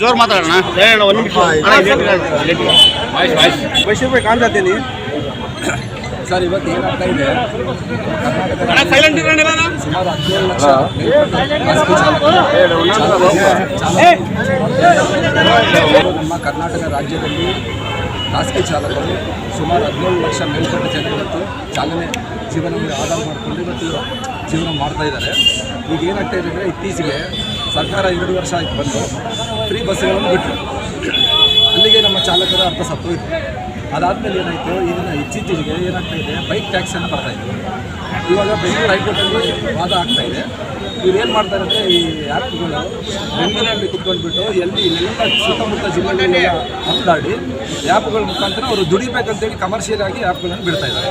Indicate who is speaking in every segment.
Speaker 1: ಜೋರ್ ಮಾತಾಡೋಣ.
Speaker 2: ಹೇಳೋಣ ಒಂದು ನಿಮಿಷ. ಬೈಶ್ ಕಾಣ್ತಾತೀನಿ
Speaker 3: ಸರ್ ಇವತ್ತು ಏನಾಗ್ತಾ ಇದೆ?
Speaker 1: ಸೈಲೆಂಟ್
Speaker 3: ಸುಮಾರು ಹದಿನೇಳು ಲಕ್ಷ ಚಾಲಕರು ನಮ್ಮ ಕರ್ನಾಟಕ ರಾಜ್ಯದಲ್ಲಿ ಖಾಸಗಿ ಚಾಲಕರು ಸುಮಾರು ಹದಿನೇಳು ಲಕ್ಷ ಮೇಲ್ಪಟ್ಟ ಜನಗಳತ್ತು ಇವತ್ತು ಚಾಲನೆ ಜೀವನದಲ್ಲಿ ಆಧಾರ ಮಾಡಿಕೊಂಡು ಇವತ್ತು ಜೀವನ ಮಾಡ್ತಾ ಇದ್ದಾರೆ. ಈಗ ಏನಾಗ್ತಾ ಇದೆ ಅಂದರೆ ಇತ್ತೀಚೆಗೆ ಸರ್ಕಾರ ಎರಡು ವರ್ಷ ಆಯ್ತು ಬಂದು ಫ್ರೀ ಬಸ್ಸುಗಳನ್ನು ಬಿಟ್ಟರು ಅಲ್ಲಿಗೆ ನಮ್ಮ ಚಾಲಕರ ಅರ್ಥ ಸತ್ತೋಯ್ತು ಅದಾದಮೇಲೆ ಏನಾಯಿತು? ಇದನ್ನು ಇತ್ತೀಚೆಗೆ ಏನಾಗ್ತಾ ಇದೆ? ಬೈಕ್ ಟ್ಯಾಕ್ಸನ್ನು ಬರ್ತಾ ಇದೆ ಇವಾಗ ಬೆಂಗಳೂರು ಹೈಕೋರ್ಟಲ್ಲಿ ವಾದ ಆಗ್ತಾ ಇದೆ. ಇವ್ರು ಏನು ಮಾಡ್ತಾರೆ ಅಂದರೆ ಈ ಆ್ಯಪ್ಗಳು ಬೆಂಗಳೂರಲ್ಲಿ ಕುತ್ಕೊಂಡ್ಬಿಟ್ಟು ಎಲ್ಲಿ ಎಲ್ಲ ಸುತ್ತಮುತ್ತ ಜಿಲ್ಲೆಗಳಲ್ಲಿ ಹತ್ತಾಡಿ ಆ್ಯಪ್ಗಳ ಮುಖಾಂತರ ಅವರು ದುಡಿಬೇಕಂತೇಳಿ ಕಮರ್ಷಿಯಲ್ ಆಗಿ ಆ್ಯಪ್ಗಳನ್ನು ಬಿಡ್ತಾ ಇದ್ದಾರೆ.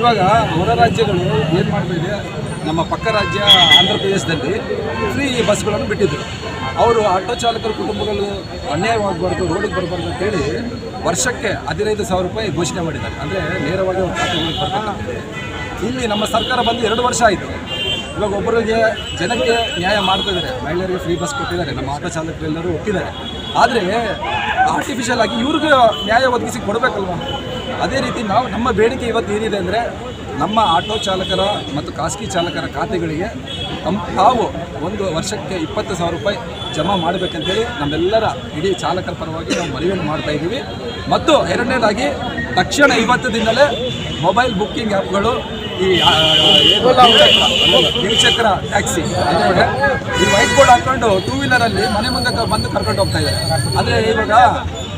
Speaker 3: ಇವಾಗ ಹೊರ ರಾಜ್ಯಗಳು ಏನು ಮಾಡ್ತಾ ಇದೆ? ನಮ್ಮ ಪಕ್ಕ ರಾಜ್ಯ ಆಂಧ್ರ ಪ್ರದೇಶದಲ್ಲಿ ಫ್ರೀ ಬಸ್ಗಳನ್ನು ಬಿಟ್ಟಿದ್ದರು ಅವರು ಆಟೋ ಚಾಲಕರ ಕುಟುಂಬಗಳು ಅನ್ಯಾಯವಾಗಬಾರ್ದು ರೋಡಿಗೆ ಬರಬಾರ್ದು ಅಂತೇಳಿ ವರ್ಷಕ್ಕೆ ಹದಿನೈದು ಸಾವಿರ ರೂಪಾಯಿ ಘೋಷಣೆ ಮಾಡಿದ್ದಾರೆ. ಅಂದರೆ ನೇರವಾಗಿ ಅವ್ರ ಖಾತೆಗಳಿಗೆ ಇಲ್ಲಿ ನಮ್ಮ ಸರ್ಕಾರ ಬಂದು ಎರಡು ವರ್ಷ ಆಯಿತು. ಇವಾಗ ಒಬ್ಬರಿಗೆ ಜನಕ್ಕೆ ನ್ಯಾಯ ಮಾಡ್ತಾ ಇದ್ದಾರೆ. ಮಹಿಳೆಯರಿಗೆ ಫ್ರೀ ಬಸ್ ಕೊಟ್ಟಿದ್ದಾರೆ. ನಮ್ಮ ಆಟೋ ಚಾಲಕರೆಲ್ಲರೂ ಒಪ್ಪಿದ್ದಾರೆ. ಆದರೆ ಆರ್ಟಿಫಿಷಿಯಲ್ ಆಗಿ ಇವ್ರಿಗೆ ನ್ಯಾಯ ಒದಗಿಸಿ ಕೊಡಬೇಕಲ್ವಾ? ಅದೇ ರೀತಿ ನಾವು ನಮ್ಮ ಬೇಡಿಕೆ ಇವತ್ತು ಏನಿದೆ ಅಂದರೆ ನಮ್ಮ ಆಟೋ ಚಾಲಕರ ಮತ್ತು ಖಾಸಗಿ ಚಾಲಕರ ಖಾತೆಗಳಿಗೆ ತಮ್ಮ ತಾವು ಒಂದು ವರ್ಷಕ್ಕೆ ಇಪ್ಪತ್ತು ಸಾವಿರ ರೂಪಾಯಿ ಜಮಾ ಮಾಡಬೇಕಂತೇಳಿ ನಮ್ಮೆಲ್ಲರ ಇಡೀ ಚಾಲಕರ ಪರವಾಗಿ ನಾವು ಮನವಿಯನ್ನು ಮಾಡ್ತಾ ಇದ್ದೀವಿ. ಮತ್ತು ಎರಡನೇದಾಗಿ ತಕ್ಷಣ ಇವತ್ತದಿಂದಲೇ ಮೊಬೈಲ್ ಬುಕ್ಕಿಂಗ್ ಆ್ಯಪ್ಗಳು ಈ ದ್ವಿಚಕ್ರ- ಟ್ಯಾಕ್ಸಿ ಅಂದರೆ ಈ ವೈಟ್ ಬೋರ್ಡ್ ಹಾಕೊಂಡು ಟೂ ವೀಲರಲ್ಲಿ ಮನೆ ಮುಂದೆ ಬಂದು ಕರ್ಕೊಂಡು ಹೋಗ್ತಾ ಇದ್ದಾರೆ. ಅಂದರೆ ಇವಾಗ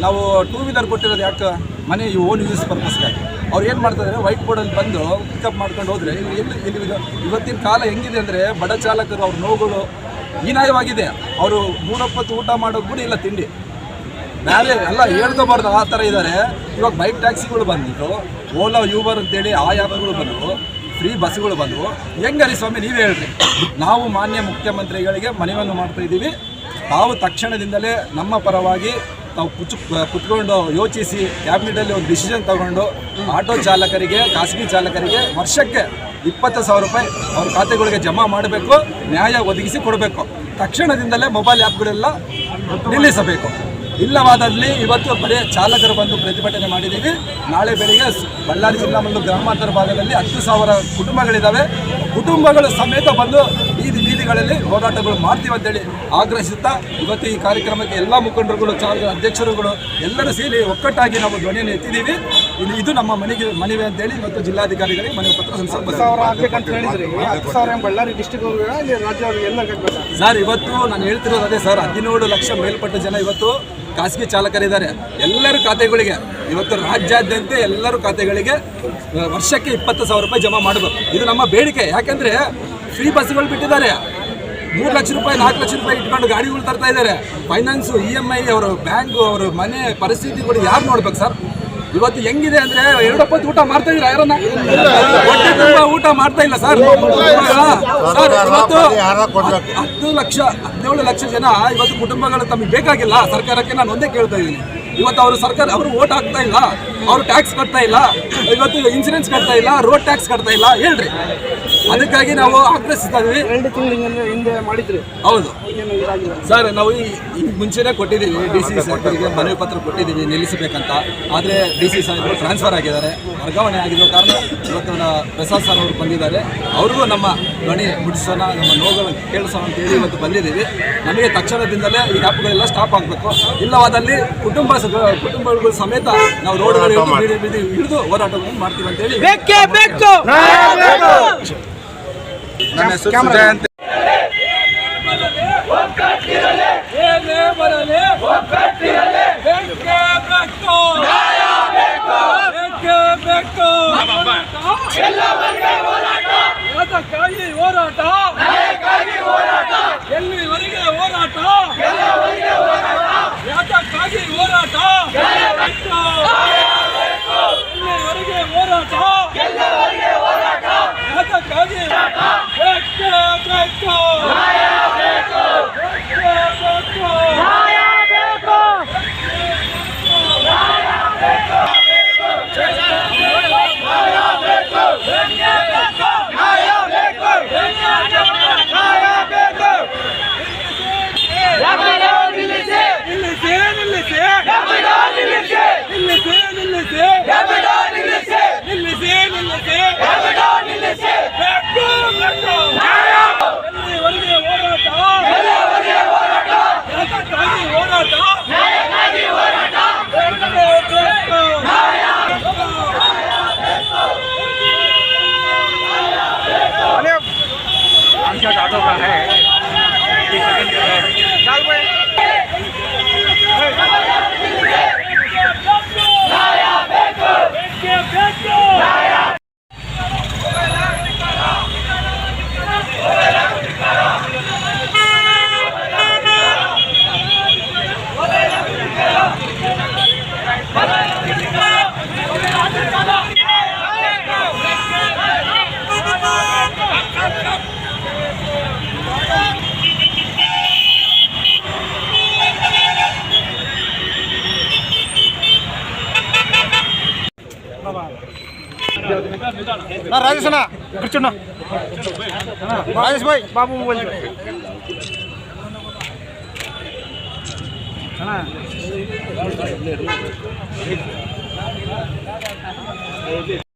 Speaker 3: ನಾವು ಟೂ ವೀಲರ್ ಕೊಟ್ಟಿರೋದು ಯಾಕೆ? ಮನೆ ಈ ಓನ್ ಯೂಸ್ ಪರ್ಪಸ್ಗಾಗಿ ಅವ್ರು ಏನು ಮಾಡ್ತಾರೆ ವೈಟ್ ಬೋರ್ಡಲ್ಲಿ ಬಂದು ಪಿಕಪ್ ಮಾಡ್ಕೊಂಡು ಹೋದರೆ ಎಲ್ಲಿ ಇಲ್ಲಿ ಇವತ್ತಿನ ಕಾಲ ಹೆಂಗಿದೆ ಅಂದರೆ ಬಡ ಚಾಲಕರು ಅವ್ರ ನೋವುಗಳು ಹೀನಾಯವಾಗಿದೆ. ಅವರು ಮೂರಪ್ಪತ್ತು ಊಟ ಮಾಡೋದು ಕೂಡ ಇಲ್ಲ ತಿಂಡಿ. ಬೇರೆ ಎಲ್ಲ ಹೇಳ್ಕೋಬಾರ್ದು ಆ ಥರ ಇದ್ದಾರೆ ಇವಾಗ ಬೈಕ್ ಟ್ಯಾಕ್ಸಿಗಳು ಬಂದಿತ್ತು ಓಲಾ ಯೂಬರ್ ಅಂತೇಳಿ ಆ ಆ್ಯಪ್ಗಳು ಬಂದವು. ಫ್ರೀ ಬಸ್ಗಳು ಬಂದವು. ಹೆಂಗರಿ ಸ್ವಾಮಿ, ನೀವೇ ಹೇಳ್ರಿ. ನಾವು ಮಾನ್ಯ ಮುಖ್ಯಮಂತ್ರಿಗಳಿಗೆ ಮನವಿಯನ್ನು ಮಾಡ್ತಾ ಇದ್ದೀವಿ. ತಾವು ತಕ್ಷಣದಿಂದಲೇ ನಮ್ಮ ಪರವಾಗಿ ತಾವು ಕುಚ್ ಕುತ್ಕೊಂಡು ಯೋಚಿಸಿ ಕ್ಯಾಬಿನೆಟಲ್ಲಿ ಒಂದು ಡಿಸಿಷನ್ ತಗೊಂಡು ಆಟೋ ಚಾಲಕರಿಗೆ, ಖಾಸಗಿ ಚಾಲಕರಿಗೆ ವರ್ಷಕ್ಕೆ ಇಪ್ಪತ್ತು ಸಾವಿರ ರೂಪಾಯಿ ಅವ್ರ ಖಾತೆಗಳಿಗೆ ಜಮಾ ಮಾಡಬೇಕು, ನ್ಯಾಯ ಒದಗಿಸಿ ಕೊಡಬೇಕು. ತಕ್ಷಣದಿಂದಲೇ ಮೊಬೈಲ್ ಆ್ಯಪ್ಗಳೆಲ್ಲ ನಿಲ್ಲಿಸಬೇಕು. ಇಲ್ಲವಾದಲ್ಲಿ ಇವತ್ತು ಬರೀ ಚಾಲಕರು ಬಂದು ಪ್ರತಿಭಟನೆ ಮಾಡಿದ್ದೀವಿ. ನಾಳೆ ಬೆಳಿಗ್ಗೆ ಬಳ್ಳಾರಿ ಜಿಲ್ಲಾ ಮತ್ತು ಗ್ರಾಮಾಂತರ ಭಾಗದಲ್ಲಿ ಹತ್ತು ಸಾವಿರ ಕುಟುಂಬಗಳಿದ್ದಾವೆ. ಕುಟುಂಬಗಳು ಸಮೇತ ಬಂದು ಬೀದಿ ಬೀದಿಗಳಲ್ಲಿ ಹೋರಾಟಗಳು ಮಾಡ್ತೀವಿ ಅಂತೇಳಿ ಆಗ್ರಹಿಸುತ್ತಾ ಇವತ್ತು ಈ ಕಾರ್ಯಕ್ರಮಕ್ಕೆ ಎಲ್ಲ ಮುಖಂಡರುಗಳು ಚಾರ್ಜ್ ಅಧ್ಯಕ್ಷರುಗಳು ಎಲ್ಲರೂ ಸೇರಿ ಒಕ್ಕಟ್ಟಾಗಿ ನಾವು ಧ್ವನಿಯನ್ನು ಎತ್ತಿದ್ದೀವಿ. ಇದು ಇದು ನಮ್ಮ ಮನೆಗೆ ಮನವಿ ಅಂತೇಳಿ ಇವತ್ತು ಜಿಲ್ಲಾಧಿಕಾರಿಗಳಿಗೆ ಮನವಿ ಪತ್ರ ಸರ್ ಇವತ್ತು ನಾನು ಹೇಳ್ತಿರೋದು ಅದೇ ಸರ್ ಹದಿನೇಳು ಲಕ್ಷ ಮೇಲ್ಪಟ್ಟ ಜನ ಇವತ್ತು ಖಾಸಗಿ ಚಾಲಕರಿದ್ದಾರೆ. ಎಲ್ಲರ ಖಾತೆಗಳಿಗೆ ಇವತ್ತು ರಾಜ್ಯಾದ್ಯಂತ ಎಲ್ಲರೂ ಖಾತೆಗಳಿಗೆ ವರ್ಷಕ್ಕೆ ಇಪ್ಪತ್ತು ಸಾವಿರ ರೂಪಾಯಿ ಜಮಾ ಮಾಡಬೇಕು. ಇದು ನಮ್ಮ ಬೇಡಿಕೆ. ಯಾಕೆಂದರೆ ಫ್ರೀ ಬಸ್ಗಳು ಬಿಟ್ಟಿದ್ದಾರೆ. ಮೂರು ಲಕ್ಷ ರೂಪಾಯಿ, ನಾಲ್ಕು ಲಕ್ಷ ರೂಪಾಯಿ ಇಟ್ಕೊಂಡು ಗಾಡಿಗಳು ತರ್ತಾ ಇದ್ದಾರೆ. ಫೈನಾನ್ಸು ಇ ಎಂ ಐ ಅವರು ಬ್ಯಾಂಕು ಅವರು ಮನೆ ಪರಿಸ್ಥಿತಿಗಳು ಯಾರು ನೋಡ್ಬೇಕು ಸರ್? ಇವತ್ತು ಹೆಂಗಿದೆ ಅಂದ್ರೆ ಎರಡೊಪ್ಪತ್ತು ಊಟ ಮಾಡ್ತಾ ಇದ್ರ ಯಾರನ್ನ? ಹೊಟ್ಟೆ ಊಟ ಮಾಡ್ತಾ ಇಲ್ಲ ಸರ್. ಸರ್, ಇವತ್ತು ಹತ್ತು ಲಕ್ಷ, ಹದಿನೇಳು ಲಕ್ಷ ಜನ ಇವತ್ತು ಕುಟುಂಬಗಳು ತಮಗೆ ಬೇಕಾಗಿಲ್ಲ. ಸರ್ಕಾರಕ್ಕೆ ನಾನು ಒಂದೇ ಕೇಳ್ತಾ ಇದ್ದೀನಿ. ಇವತ್ತು ಅವರು ಸರ್ಕಾರ, ಅವರು ಓಟ್ ಹಾಕ್ತಾ ಇಲ್ಲ. ಅವರು ಟ್ಯಾಕ್ಸ್ ಕಟ್ತಾ ಇಲ್ಲ. ಇವತ್ತು ಇನ್ಸೂರೆನ್ಸ್ ಕಟ್ತಾ ಇಲ್ಲ ರೋಡ್ ಟ್ಯಾಕ್ಸ್ ಕಟ್ತಾ ಇಲ್ಲ. ಹೇಳ್ರಿ. ಅದಕ್ಕಾಗಿ ನಾವು ಆಗ್ರಹಿಸ್ತಾ ಇದೀವಿ
Speaker 2: ಎರಡು ತಿಂಗಳ ಹಿಂದೆ ಮಾಡಿದ್ರಿ.
Speaker 3: ಹೌದು. ಸರ್ ನಾವು ಈ ಮುಂಚೆನೆ ಮುಂಚೆನೇ ಕೊಟ್ಟಿದ್ದೀವಿ. ಡಿ ಸಿ ಸಾಹೇಬರಿಗೆ ಮನವಿ ಪತ್ರ ಕೊಟ್ಟಿದ್ದೀವಿ ನಿಲ್ಲಿಸಬೇಕಂತ. ಆದರೆ ಡಿ ಸಿ ಸಾಹೇಬರು ಟ್ರಾನ್ಸ್ಫರ್ ಆಗಿದ್ದಾರೆ. ವರ್ಗಾವಣೆ ಆಗಿರೋ ಕಾರಣ ಇವತ್ತು ಪ್ರಸಾದ್ ಸರ್ ಅವರು ಬಂದಿದ್ದಾರೆ. ಅವ್ರಿಗೂ ನಮ್ಮ ಧ್ವನಿ ಮುಟ್ಟಿಸೋಣ ನಮ್ಮ ನೋವುಗಳನ್ನು ಕೇಳಿಸೋಣ ಅಂತೇಳಿ ಇವತ್ತು ಬಂದಿದ್ದೀವಿ. ನಮಗೆ ತಕ್ಷಣದಿಂದಲೇ ಈ ಆ್ಯಪ್ಗಳೆಲ್ಲ ಸ್ಟಾಪ್ ಆಗಬೇಕು. ಇಲ್ಲವಾದಲ್ಲಿ ಕುಟುಂಬ ಕುಟುಂಬಗಳ ಕುಟುಂಬಗಳು ಸಮೇತ ನಾವು ರೋಡ್ಗಳು ಹಿಡಿದು ಬೀದಿ ಬೀದಿ ಹಿಡಿದು ಹೋರಾಟವನ್ನು ಮಾಡ್ತೀವಿ ಅಂತೇಳಿ
Speaker 2: ನನ್ನ ಹೆಸರು ಸುಜಯ್ ಅಂತ
Speaker 4: ಏನೇ
Speaker 2: రాజేష్ అన్న కూర్చున్నా. రాజేష్ భాయ్
Speaker 5: బాబు మొబైల్ అన్నా.